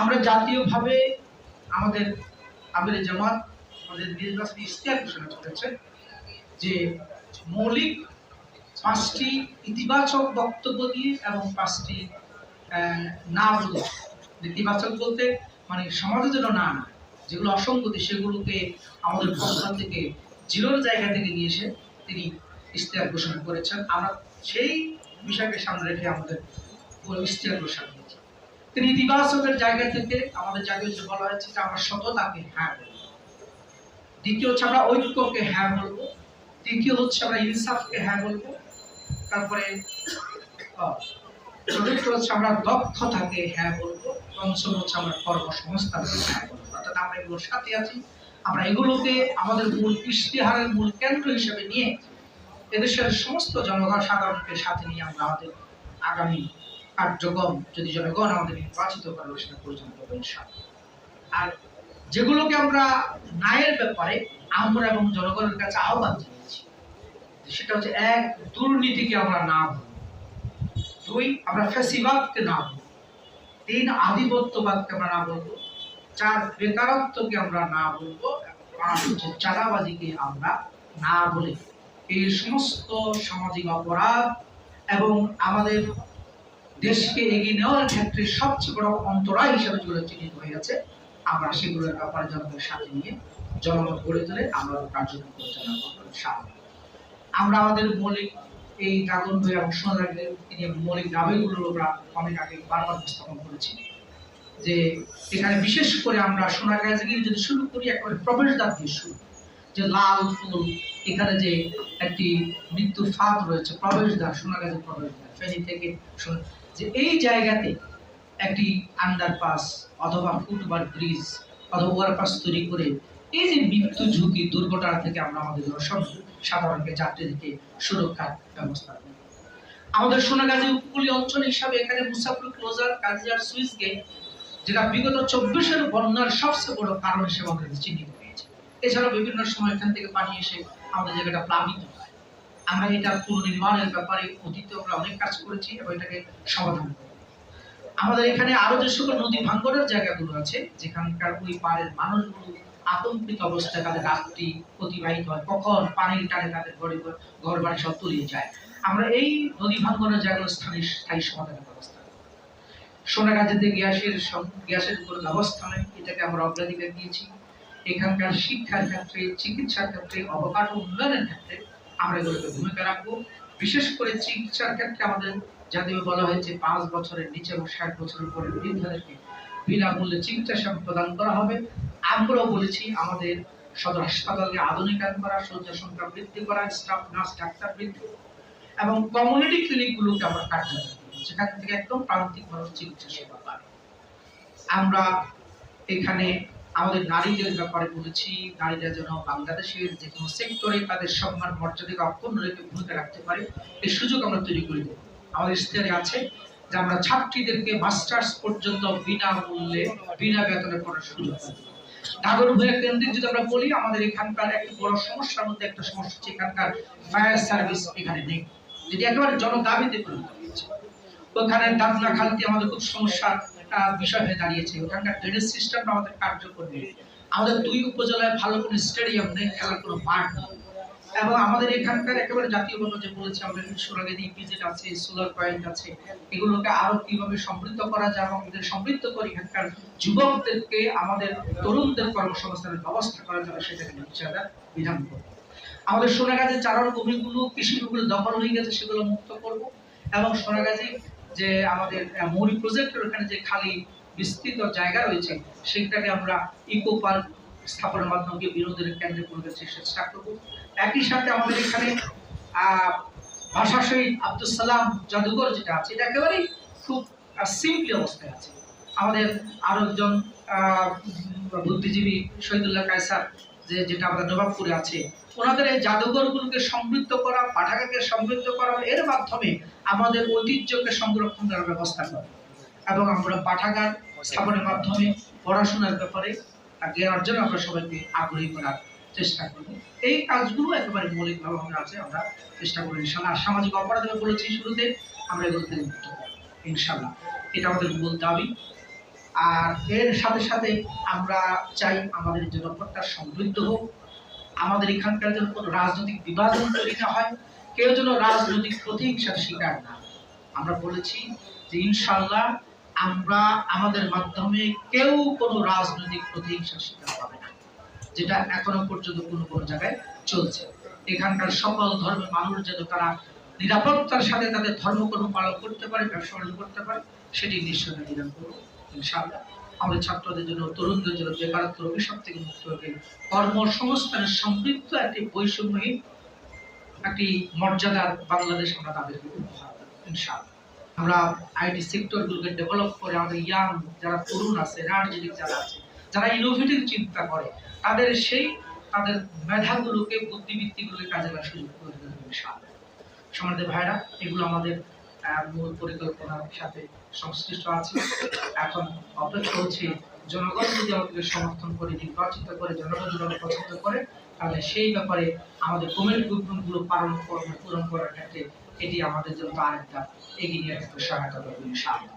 আমরা জাতীয়ভাবে আমাদের আমির জামাত, আমাদের নির্বাচনী ইশতেহার ঘোষণা করেছে যে মৌলিক পাঁচটি ইতিবাচক বক্তব্য দিয়ে এবং পাঁচটি না বলে নেতিবাচক বলতে মানে সমাজের জন্য না যেগুলো অসঙ্গতি সেগুলোকে আমাদের পক্ষ থেকে, জিরোর জায়গা থেকে নিয়ে এসে তিনি ইশতেহার ঘোষণা করেছেন। আমরা সেই বিষয়কে সামনে রেখে আমাদের ইশতেহার ঘোষণা তিনি ইতিবাচকের জায়গা থেকে আমাদের জাতীয় যে বলা হয়েছে যে আমরা সততাকে হ্যাঁ বলব। দ্বিতীয় হচ্ছে আমরা ঐক্যকে হ্যাঁ বলব। তৃতীয় হচ্ছে আমরা ইনসাফকে হ্যাঁ বলব। তারপরে চতুর্থ হচ্ছে আমরা দক্ষতাকে হ্যাঁ পঞ্চম হচ্ছে আমরা কর্মসংস্থানকে হ্যাঁ অর্থাৎ আমরা এগুলোর সাথে আছি। আমরা এগুলোকে আমাদের মূল ইশতেহারের মূল কেন্দ্র হিসেবে নিয়ে এদেশের সমস্ত জনগণ সাধারণকে সাথে নিয়ে আমরা আমাদের আগামী কার্যক্রম যদি জনগণ আমাদের নির্বাচিত করবে সেটা পরিচালিত হবে আর যেগুলোকে আমরা ন্যায়ের ব্যাপারে আমরা এবং জনগণের কাছে আহ্বান জানিয়েছি সেটা হচ্ছে এক, দুর্নীতিকে আমরা না বলব দুই, আমরা ফ্যাসিবাদকে না বলব তিন, আধিপত্যবাদকে আমরা না বলব চার, বেকারত্বকে আমরা না বলব পাঁচ, হচ্ছে চাঁদাবাজিকে আমরা না বলে। এই সমস্ত সামাজিক অপরাধ এবং আমাদের দেশকে এগিয়ে নেওয়ার ক্ষেত্রে সবচেয়ে বড় অন্তরায় হিসেবে যেগুলো চিহ্নিত হয়ে আছে আমরা সেগুলোর ব্যাপারে জনগণের সাথে নিয়ে জনমত গড়ে তুলে আমরা কার্যক্রম পরিচালনা করব ইনশাআল্লাহ। আমরা আমাদের মৌলিক এই ড্রাগন বই এবং সোনার তিনি মৌলিক দাবিগুলো আমরা অনেক আগে বারবার উপস্থাপন করেছি, যে এখানে বিশেষ করে আমরা সোনাগাজী যদি শুরু করি, একেবারে প্রবেশদ্বার দিয়ে শুরু যে লাল ফুল, এখানে যে একটি মৃত্যুর ফাঁদ রয়েছে, প্রবেশদ্বার সোনাগাজী প্রবেশদ্বার, ফেনী থেকে যে এই জায়গাতে একটি আন্ডারপাস অথবা ফুটবার ব্রিজ অথবা ওভারপাস তৈরি করে এই যে মৃত্যু ঝুঁকি, দুর্ঘটনা থেকে আমরা আমাদের সব সাধারণকে যাত্রীদেরকে সুরক্ষার ব্যবস্থা আমাদের সোনাগাজী উপকূলীয় অঞ্চল হিসাবে এখানে মুসাফির ক্লোজার, কাজিয়ার সুইস গেট, যেটা বিগত চব্বিশের বন্যার সবচেয়ে বড় কারণ হিসেবে আমাদের কাছে চিহ্নিত এছাড়াও বিভিন্ন সময় এখান থেকে পানি এসে আমাদের জায়গাটা প্লাবিত হয়। আমরা এটা পুনর্নির্মাণের ব্যাপারে অতীতে আমরা অনেক কাজ করেছি এবং এটাকে সমাধান আমাদের এখানে আরও যে সকল নদী ভাঙ্গনের জায়গাগুলো আছে, যেখানকার ওই পাড়ের মানুষগুলো আতঙ্কিত অবস্থায় তাদের রাত্রি অতিবাহিত হয়। কখন পানির টানে তাদের ঘরে ঘর- বাড়ি সব তলিয়ে যায়। আমরা এই নদী ভাঙ্গনের জায়গাগুলো স্থানীয় স্থায়ী সমাধানের ব্যবস্থা। সোনাগাছিতে গ্যাসের গ্যাসের উপর ব্যবস্থা নেই, এটাকে আমরা অগ্রাধিকার দিয়েছি। এখানকার শিক্ষার ক্ষেত্রে চিকিৎসার ক্ষেত্রে অবকাঠামো উন্নয়নের ক্ষেত্রে আমরা এগুলোকে ভূমিকা রাখব। বিশেষ করে চিকিৎসার ক্ষেত্রে আমাদের জাতীয় বলা হয়েছে পাঁচ বছরের নিচে এবং ষাট বছরের পরে বৃদ্ধদেরকে বিনামূল্যে চিকিৎসা সেবা প্রদান করা হবে। আমরাও বলেছি, আমাদের সদর হাসপাতালকে আধুনিকায়ন করা, শয্যা সংখ্যা বৃদ্ধি করা, স্টাফ, নার্স, ডাক্তার বৃদ্ধি এবং কমিউনিটি ক্লিনিকগুলোকে আমরা কার্যকর যেখান থেকে একদম প্রান্তিক মানুষ চিকিৎসা সেবা পাবে। আমরা এখানে আমাদের নারীদের ব্যাপারে বলেছি, নারীরা যেন বাংলাদেশের যে কোনো সেক্টরে তাদের সম্মান, মর্যাদাকে অক্ষুণ্ণ রেখে ভূমিকা রাখতে পারে, এই সুযোগ আমরা তৈরি করে আমাদের ইশতেহারে আছে যে আমরা ছাত্রীদেরকে মাস্টার্স পর্যন্ত বিনামূল্যে, বিনা বেতনে পড়ার সুযোগ নাগর কেন্দ্রিক যদি আমরা বলি, আমাদের এখানকার একটা বড় সমস্যার মধ্যে একটা সমস্যা হচ্ছে এখানকার ফায়ার সার্ভিস এখানে নেই। যেটি একেবারে জনদাবিতে পরিণত হয়েছে, ওখানে দাদনা আমাদের খুব সমস্যার আহ, বিষয় হয়ে দাঁড়িয়েছে। ওখানকার ড্রেনেজ সিস্টেম আমাদের কার্যকর নেই। আমাদের দুই উপজেলায় ভালো কোনো স্টেডিয়াম নেই খেলার কোনো মাঠ নেই। এবং আমাদের এখানকার একেবারে জাতীয়ভাবে যে বলেছে আমাদের সোনাগাদি ইপিজেড আছে সোলার পয়েন্ট আছে এগুলোকে আরও কীভাবে সমৃদ্ধ করা যায় এবং আমাদের সমৃদ্ধ করে এখানকার যুবকদেরকে আমাদের তরুণদের কর্মসংস্থানের ব্যবস্থা করা যাবে সেটাকে নিশ্চয়তা বিধান করব। আমাদের সোনাগাজের চারার জমিগুলো কৃষি জমিগুলো দখল হয়ে গেছে সেগুলো মুক্ত করব। এবং সোনাগাজী যে আমাদের মৌরি প্রজেক্টের ওখানে যে খালি বিস্তৃত জায়গা রয়েছে সেটাকে আমরা ইকো পার্ক স্থাপনের মাধ্যমে বিনোদনের কেন্দ্রে পরিবেশ চেষ্টা করব। একই সাথে আমাদের এখানে ভাষা শহীদ আব্দুল সালাম জাদুঘর যেটা আছে, এটা একেবারেই খুব সিম্পলি অবস্থায় আছে। আমাদের আরও একজন বুদ্ধিজীবী শহীদুল্লাহ কায়সার যে যেটা আমাদের নবাবপুরে আছে, ওনাদের এই জাদুঘরগুলোকে সমৃদ্ধ করা, পাঠাগারকে সমৃদ্ধ করা, এর মাধ্যমে আমাদের ঐতিহ্যকে সংরক্ষণ করার ব্যবস্থা করা। এবং আমরা পাঠাগার স্থাপনের মাধ্যমে পড়াশোনার ব্যাপারে জ্ঞান অর্জন আমরা সবাইকে আগ্রহী করার চেষ্টা করব। এই কাজগুলো একেবারে মৌলিকভাবে আমরা আছে, আমরা চেষ্টা করি ইনশাল্লাহ সামাজিক অপরাধ বলেছি শুরুতে, আমরা এগুলোতে মুক্ত করব ইনশাল্লাহ এটা আমাদের মূল দাবি। আর এর সাথে সাথে আমরা চাই আমাদের জনপদটা সমৃদ্ধ হোক। আমাদের এখানকার যেন কোনো রাজনৈতিক বিভাজন তৈরি না হয়, কেউ যেন রাজনৈতিক প্রতিহিংসার শিকার না আমরা বলেছি যে ইনশাল্লাহ আমরা আমাদের মাধ্যমে কেউ কোনো রাজনৈতিক প্রতিহিংসার শিকার হবে না, যেটা এখনও পর্যন্ত কোনো কোনো জায়গায় চলছে। এখানকার সকল ধর্মের মানুষ যেন তারা নিরাপত্তার সাথে তাদের ধর্মকর্ম পালন করতে পারে, ব্যবসা করতে পারে, সেটি নিশ্চয় নির্ধারণ করব। ইনশাআল্লাহ। আমাদের ছাত্রদের জন্য, তরুণদের জন্য, বেকারত্ব অভিশাপ থেকে মুক্ত হবে কর্মসংস্থানের সমৃদ্ধ একটি বৈষম্যহীন, একটি মর্যাদার বাংলাদেশ আমরা দেব, ইনশাআল্লাহ। আমরা আইটি সেক্টরগুলোকে ডেভেলপ করে আমাদের ইয়াং যারা তরুণ আছে যারা আছে, যারা ইনোভেটিভ চিন্তা করে, তাদের সেই, তাদের মেধাগুলোকে, বুদ্ধিবৃত্তিগুলোকে কাজে সুযোগ করে ইনশাআল্লাহ। সমাজে ভাইরা, এগুলো আমাদের মূল পরিকল্পনার সাথে সংশ্লিষ্ট আছে। এখন অপেক্ষা হচ্ছে জনগণ যদি আমাদেরকে সমর্থন করে, নির্বাচিত করে জনগণ যদি আমাদের পছন্দ করে, তাহলে সেই ব্যাপারে আমাদের কমিটমেন্টগুলো পালন পূরণ করার ক্ষেত্রে এটি আমাদের জন্য আরেকটা এগিয়ে নিয়ে আসতে সহায়তা করবে ইনশাআল্লাহ।